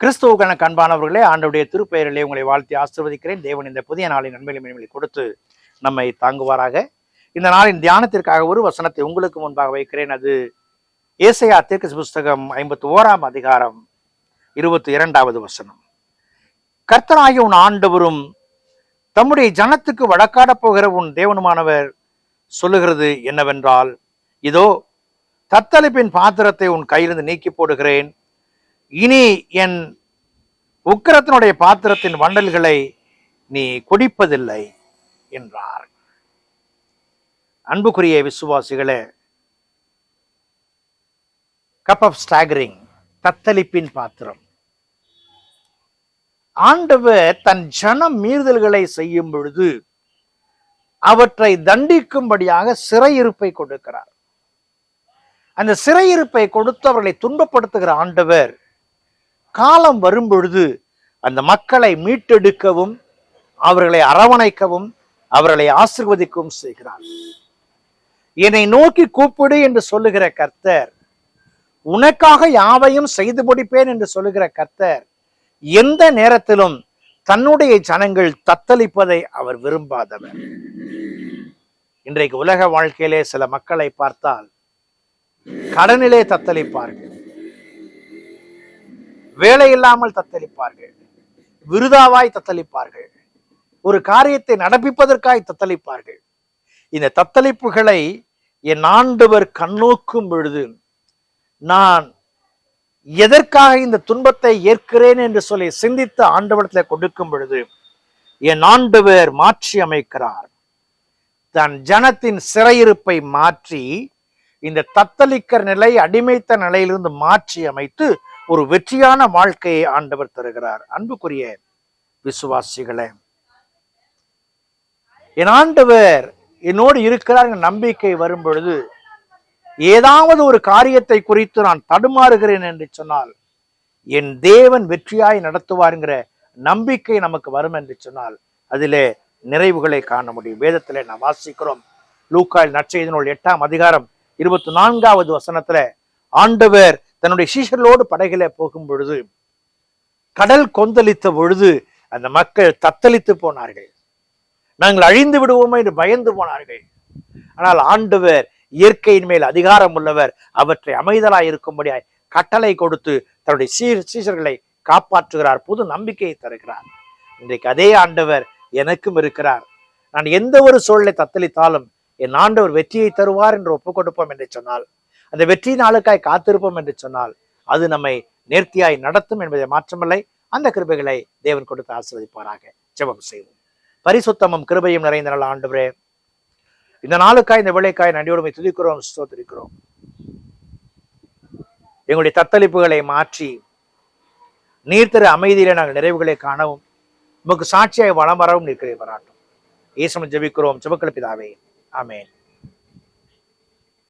கிறிஸ்துவுக்கான கண்பானவர்களே ஆண்டுடைய திருப்பெயரிலே உங்களை வாழ்த்தி ஆசிர்வதிக்கிறேன். தேவன் இந்த புதிய நாளின் நன்மையிலும் இனிமையிலும் கொடுத்து நம்மை தாங்குவாராக. இந்த நாளின் தியானத்திற்காக ஒரு வசனத்தை உங்களுக்கு முன்பாக வைக்கிறேன். அது ஏசையா தீர்க்க புஸ்தகம் ஐம்பத்தி ஓராம் அதிகாரம் இருபத்தி இரண்டாவது வசனம். கர்த்தராகிய உன் ஆண்டவரும் தம்முடைய ஜனத்துக்கு வழக்காட போகிற உன் தேவனுமானவர் சொல்லுகிறது என்னவென்றால் இதோ தத்தளிப்பின் பாத்திரத்தை உன் கையிலிருந்து நீக்கி போடுகிறேன். இனி என் உக்கிரத்தினுடைய பாத்திரத்தின் வண்டல்களை நீ குடிப்பதில்லை என்றார். அன்புக்குரிய விசுவாசிகளே கப் ஆஃப் ஸ்டாகரிங் தத்தளிப்பின் பாத்திரம். ஆண்டவர் தன் ஜனம் மீறுதல்களை செய்யும் பொழுது அவற்றை தண்டிக்கும்படியாக சிறையிருப்பை கொடுக்கிறார். அந்த சிறையிருப்பை கொடுத்து அவர்களை துன்பப்படுத்துகிற ஆண்டவர் காலம் வரும்பொழுது அந்த மக்களை மீட்டெடுக்கவும் அவர்களை அரவணைக்கவும் அவர்களை ஆசிர்வதிக்கவும் செய்கிறார். என்னை நோக்கி கூப்பிடு என்று சொல்லுகிற கர்த்தர் உனக்காக யாவையும் செய்து முடிப்பேன் என்று சொல்லுகிற கர்த்தர் எந்த நேரத்திலும் தன்னுடைய ஜனங்கள் தத்தளிப்பதை அவர் விரும்பாதவர். இன்றைக்கு உலக வாழ்க்கையிலே சில மக்களை பார்த்தால் கடனிலே தத்தளிப்பார்கள். வேலை இல்லாமல் தத்தளிப்பார்கள். விருதாவாய் தத்தளிப்பார்கள். ஒரு காரியத்தை நடப்பிப்பதற்காய் தத்தளிப்பார்கள். இந்த தத்தளிப்புகளை என் ஆண்டவர் கண்ணோக்கும் பொழுது நான் எதற்காக இந்த துன்பத்தை ஏற்கிறேன் என்று சொல்லி சிந்தித்து ஆண்டவரத்தில் கொடுக்கும் பொழுது என் ஆண்டவர் மாற்றி அமைக்கிறார். தன் ஜனத்தின் சிறையிருப்பை மாற்றி இந்த தத்தளிக்கிற நிலை அடிமைத்த நிலையிலிருந்து மாற்றி அமைத்து ஒரு வெற்றியான வாழ்க்கையை ஆண்டவர் தருகிறார். அன்புக்குரிய விசுவாசிகளே என் ஆண்டவர் என்னோடு இருக்கிறார் என்ற நம்பிக்கை வரும் பொழுது ஏதாவது ஒரு காரியத்தை குறித்து நான் தடுமாறுகிறேன் என்று சொன்னால் என் தேவன் வெற்றியாய் நடத்துவாருங்கிற நம்பிக்கை நமக்கு வரும் என்று சொன்னால் அதிலே நிறைவுகளை காண முடியும். வேதத்திலே நாம் வாசிக்கிறோம். லூக்காயில் நற்செய்தினுள் எட்டாம் அதிகாரம் இருபத்தி நான்காவது வசனத்துல ஆண்டவர் தன்னுடைய சீஷர்களோடு படகில போகும் பொழுது கடல் கொந்தளித்த பொழுது அந்த மக்கள் தத்தளித்து போனார்கள். நாங்கள் அழிந்து விடுவோமோ? என்று பயந்து போனார்கள். ஆனால் ஆண்டவர் இயற்கையின் மேல் அதிகாரம் உள்ளவர் அவற்றை அமைதலாய் இருக்கும்படியாய் கட்டளை கொடுத்து தன்னுடைய சீர் சீசர்களை காப்பாற்றுகிறார் புது நம்பிக்கையை தருகிறார். இன்றைக்கு அதே ஆண்டவர் எனக்கும் இருக்கிறார். நான் எந்த ஒரு சூழலை தத்தளித்தாலும் என் ஆண்டவர் வெற்றியை தருவார் என்று ஒப்புக் கொடுப்போம் என்று சொன்னால் அந்த வெற்றி நாளுக்காய் காத்திருப்போம் என்று சொன்னால் அது நம்மை நேர்த்தியாய் நடத்தும் என்பதை மாற்றமில்லை. அந்த கிருபைகளை தேவன் கொடுத்து ஆசிர்வதிப்பாராக. ஜெபம் செய்வோம். பரிசுத்தமும் கிருபையும் நிறைந்த நல்ல ஆண்டுவரே இந்த நாளுக்காய் இந்த விளைக்காய் நன்றியோடுமை துதிக்கிறோம் ஸ்தோத்திரிக்கிறோம். எங்களுடைய தத்தளிப்புகளை மாற்றி நீர்த்தர அமைதியில நாங்கள் நிறைவுகளை காணவும் உமக்கு சாட்சியாய் வளம் வரவும் நிற்கிறேன் வராட்டும். ஈசமன் ஜெபிக்கிறோம். சிவக்கல் பிதாவே